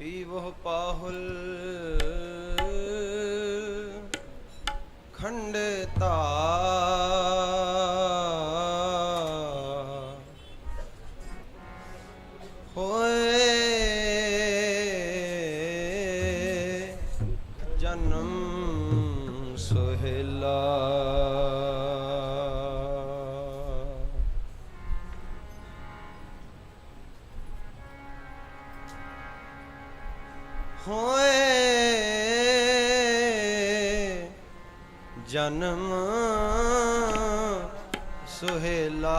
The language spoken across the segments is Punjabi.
ਈਵੋ ਪਾਹੁਲ। ਖੰਡੇ ਤਾ ਹੋਏ ਜਨਮ ਸੁਹੇਲਾ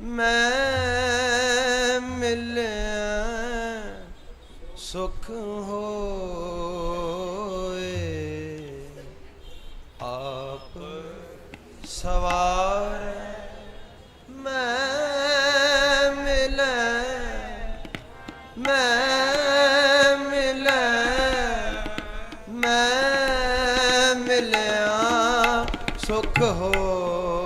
ਮੈਂ ਮਿਲਿਆ ਸੁਖ ਹੋ ਸਵਾਰ ਮੈਂ ਮਿਲੈ ਮੈਂ ਮਿਲੈ ਮਿਲਿਆ ਸੁਖ ਹੋਏ।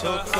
축하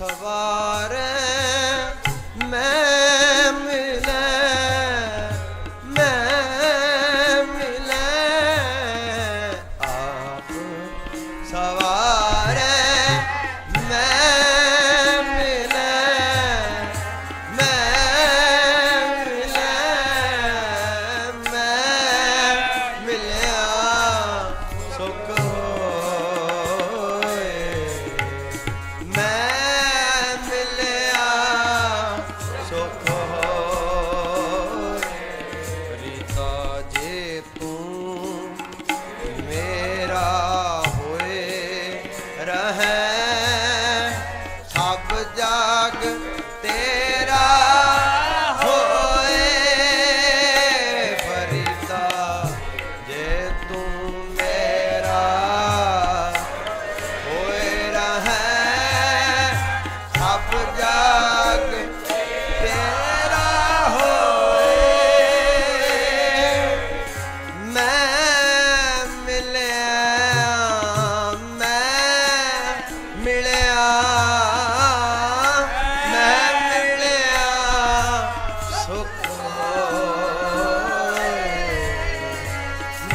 好吧。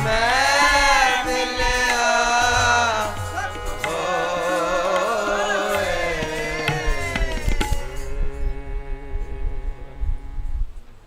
Man.